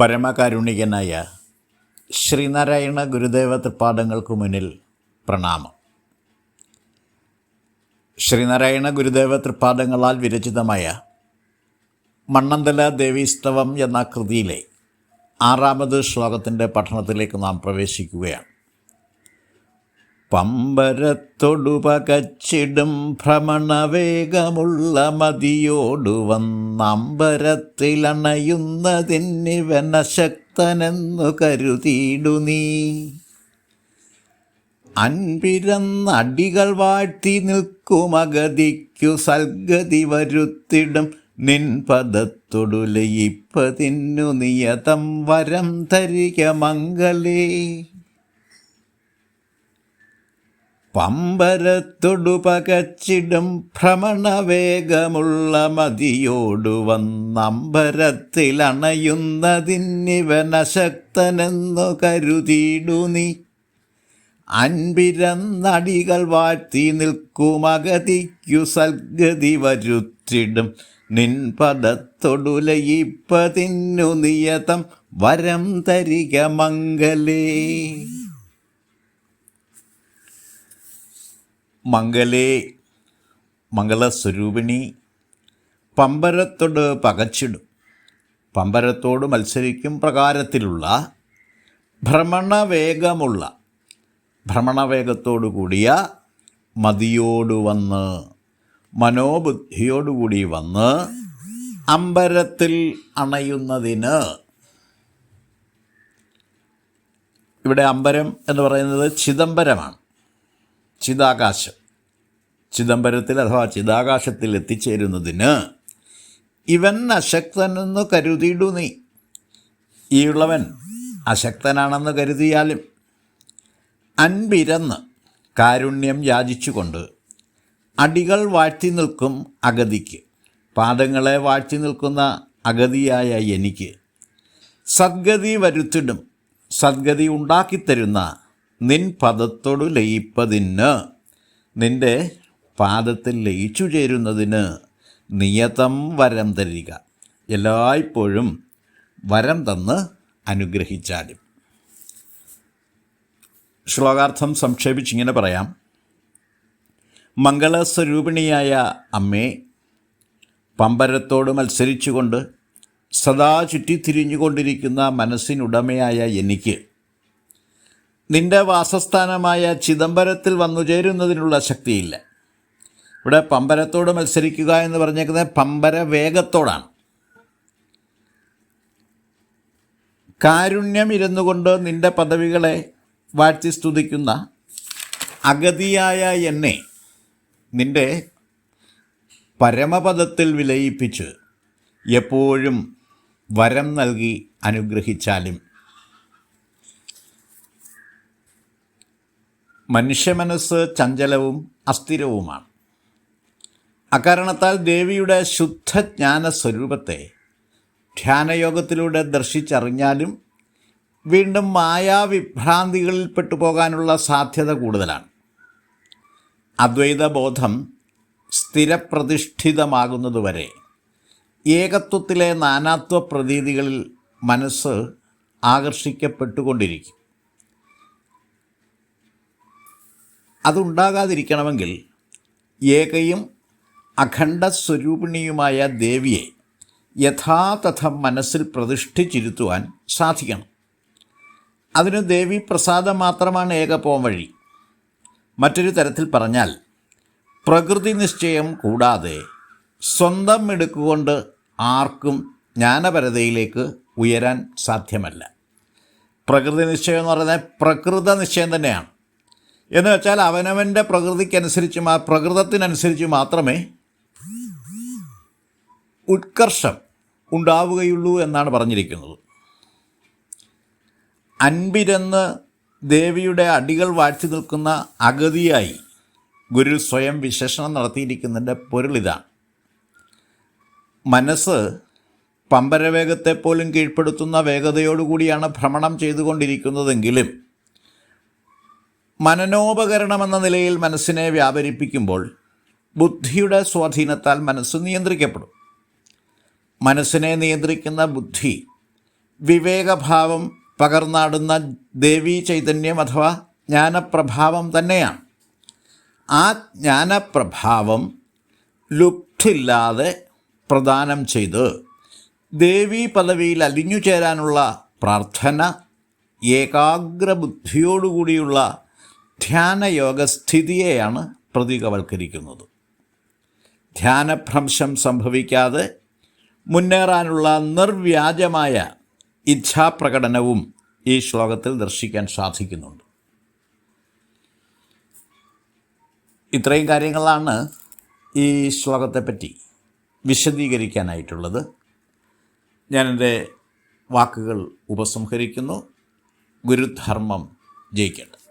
പരമകാരുണികനായ ശ്രീനാരായണ ഗുരുദേവ തൃപ്പാദങ്ങൾക്ക് മുന്നിൽ പ്രണാമം. ശ്രീനാരായണ ഗുരുദേവ തൃപ്പാദങ്ങളാൽ വിരചിതമായ മണ്ണന്തല ദേവീസ്തവം എന്ന കൃതിയിലെ ആറാമത് ശ്ലോകത്തിന്റെ പഠനത്തിലേക്ക് നാം പ്രവേശിക്കുകയാണ്. പമ്പരത്തൊടു പകച്ചിടും ഭ്രമണവേഗമുള്ള മതിയോടു വന്നമ്പരത്തിലണയുന്നതിന്നിവനശക്തനെന്നു കരുതിയിടു നീ. അൻപിരന്നടികൾ വാഴ്ത്തി നിൽക്കുമഗതിക്കു സൽഗതി വരുത്തിടും നിൻ പദത്തൊടു ലയിപ്പതിന്നു നിയതം വരം തരിക മംഗളേ പമ്പരത്തൊടു പകച്ചിടും ഭ്രമണവേഗമുള്ള മതിയോടു വന്നമ്പരത്തിലണയുന്നതിന്നിവനശക്തനെന്നു കരുതിയിടു നീ. അൻപിരന്നടികൾ വാഴ്ത്തി നിൽക്കുമഗതിക്കു സൽഗതി വരുത്തിടും. നിൻപദത്തൊടുലയിപ്പതിന്നു നിയതം വരം തരിക മംഗലേ മംഗലേ മംഗളസ്വരൂപിണി പമ്പരത്തോട് പകച്ചിടും. പമ്പരത്തോട് മത്സരിക്കും പ്രകാരത്തിലുള്ള ഭ്രമണവേഗമുള്ള ഭ്രമണവേഗത്തോടു കൂടിയ മതിയോട് വന്ന് മനോബുദ്ധിയോടുകൂടി വന്ന് അമ്പരത്തിൽ അണയുന്നതിന്. ഇവിടെ അമ്പരം എന്ന് പറയുന്നത് ചിദംബരമാണ്. ചിതാകാശം. ചിദംബരത്തിൽ അഥവാ ചിതാകാശത്തിൽ എത്തിച്ചേരുന്നതിന് ഇവൻ അശക്തനെന്ന് കരുതിയിടു നീ. ഈ ഉള്ളവൻ അശക്തനാണെന്ന് കരുതിയാലും അൻപിരന്ന് കാരുണ്യം യാചിച്ചുകൊണ്ട് അടികൾ വാഴ്ത്തി നിൽക്കും അഗതിക്ക്. പാദങ്ങളെ വാഴ്ത്തി നിൽക്കുന്ന അഗതിയായ എനിക്ക് സദ്ഗതി വരുത്തിടും. സദ്ഗതി ഉണ്ടാക്കിത്തരുന്ന നിൻ പദത്തോട് ലയിപ്പതിന് നിന്റെ പാദത്തിൽ ലയിച്ചു ചേരുന്നതിന് നിയതം വരം തരിക. എല്ലായ്പ്പോഴും വരം തന്ന് അനുഗ്രഹിച്ചാലും. ശ്ലോകാർത്ഥം സംക്ഷേപിച്ചിങ്ങനെ പറയാം. മംഗളസ്വരൂപിണിയായ അമ്മേ പമ്പരത്തോട് മത്സരിച്ചുകൊണ്ട് സദാ ചുറ്റിത്തിരിഞ്ഞുകൊണ്ടിരിക്കുന്ന മനസ്സിനുടമയായ എനിക്ക് നിന്റെ വാസസ്ഥാനമായ ചിദംബരത്തിൽ വന്നു ചേരുന്നതിനുള്ള ശക്തിയില്ല. ഇവിടെ പമ്പരത്തോട് മത്സരിക്കുക എന്ന് പറഞ്ഞേക്കുന്നത് പമ്പര വേഗത്തോടാണ് കാരുണ്യം ഇരുന്നു കൊണ്ട് നിന്റെ പദവികളെ വാഴ്ത്തി സ്തുതിക്കുന്ന അഗതിയായ എന്നെ നിന്റെ പരമപദത്തിൽ വിലയിപ്പിച്ച് എപ്പോഴും വരം നൽകി അനുഗ്രഹിച്ചാലും മനുഷ്യമനസ്സ് ചഞ്ചലവും അസ്ഥിരവുമാണ്. അക്കാരണത്താൽ ദേവിയുടെ ശുദ്ധജ്ഞാന സ്വരൂപത്തെ ധ്യാനയോഗത്തിലൂടെ ദർശിച്ചറിഞ്ഞാലും വീണ്ടും മായാവിഭ്രാന്തികളിൽ പെട്ടുപോകാനുള്ള സാധ്യത കൂടുതലാണ്. അദ്വൈത ബോധം സ്ഥിരപ്രതിഷ്ഠിതമാകുന്നതുവരെ ഏകത്വത്തിലെ നാനാത്വ പ്രതീതികളിൽ മനസ്സ് ആകർഷിക്കപ്പെട്ടുകൊണ്ടിരിക്കും. അതുണ്ടാകാതിരിക്കണമെങ്കിൽ ഏകയും അഖണ്ഡ സ്വരൂപിണിയുമായ ദേവിയെ യഥാതഥം മനസ്സിൽ പ്രതിഷ്ഠിച്ചിരുത്തുവാൻ സാധിക്കണം. അതിന് ദേവി പ്രസാദം മാത്രമാണ് ഏകപോം വഴി. മറ്റൊരു തരത്തിൽ പറഞ്ഞാൽ പ്രകൃതി നിശ്ചയം കൂടാതെ സ്വന്തം എടുക്കുകൊണ്ട് ആർക്കും ജ്ഞാനപരതയിലേക്ക് ഉയരാൻ സാധ്യമല്ല. പ്രകൃതി നിശ്ചയം എന്ന് പറയുന്നത് പ്രകൃത നിശ്ചയം തന്നെയാണ്. എന്ന് വെച്ചാൽ അവനവന്റെ പ്രകൃതിക്കനുസരിച്ച് പ്രകൃതത്തിനനുസരിച്ച് മാത്രമേ ഉത്കർഷം ഉണ്ടാവുകയുള്ളൂ എന്നാണ് പറഞ്ഞിരിക്കുന്നത്. അൻപിരെന്ന് ദേവിയുടെ അടികൾ വാഴ്ത്തി നിൽക്കുന്ന അഗതിയായി ഗുരു സ്വയം വിശേഷണം നടത്തിയിരിക്കുന്നതിന്റെ പൊരുളിതാണ് മനസ്സ് പമ്പരവേഗത്തെപ്പോലും കീഴ്പ്പെടുത്തുന്ന വേഗതയോടുകൂടിയാണ് ഭ്രമണം ചെയ്തുകൊണ്ടിരിക്കുന്നതെങ്കിലും മനനോപകരണമെന്ന നിലയിൽ മനസ്സിനെ വ്യാപരിപ്പിക്കുമ്പോൾ ബുദ്ധിയുടെ സ്വാധീനത്താൽ മനസ്സ് നിയന്ത്രിക്കപ്പെടും. മനസ്സിനെ നിയന്ത്രിക്കുന്ന ബുദ്ധി വിവേകഭാവം പകർന്നാടുന്ന ദേവീ ചൈതന്യം അഥവാ ജ്ഞാനപ്രഭാവം തന്നെയാണ്. ആ ജ്ഞാനപ്രഭാവം ലുപ്തില്ലാതെ പ്രദാനം ചെയ്ത് ദേവീ പദവിയിൽ അലിഞ്ഞു ചേരാനുള്ള പ്രാർത്ഥന ഏകാഗ്രബുദ്ധിയോടുകൂടിയുള്ള ധ്യാനയോഗസ്ഥിതിയെയാണ് പ്രതീകവൽക്കരിക്കുന്നത്. ധ്യാനഭ്രംശം സംഭവിക്കാതെ മുന്നേറാനുള്ള നിർവ്യാജമായ ഇച്ഛാപ്രകടനവും ഈ ശ്ലോകത്തിൽ ദർശിക്കാൻ സാധിക്കുന്നുണ്ട്. ഇത്രയും കാര്യങ്ങളാണ് ഈ ശ്ലോകത്തെപ്പറ്റി വിശദീകരിക്കാനായിട്ടുള്ളത്. ഞാനെന്റെ വാക്കുകൾ ഉപസംഹരിക്കുന്നു. ഗുരുധർമ്മം ജയിക്കട്ടെ.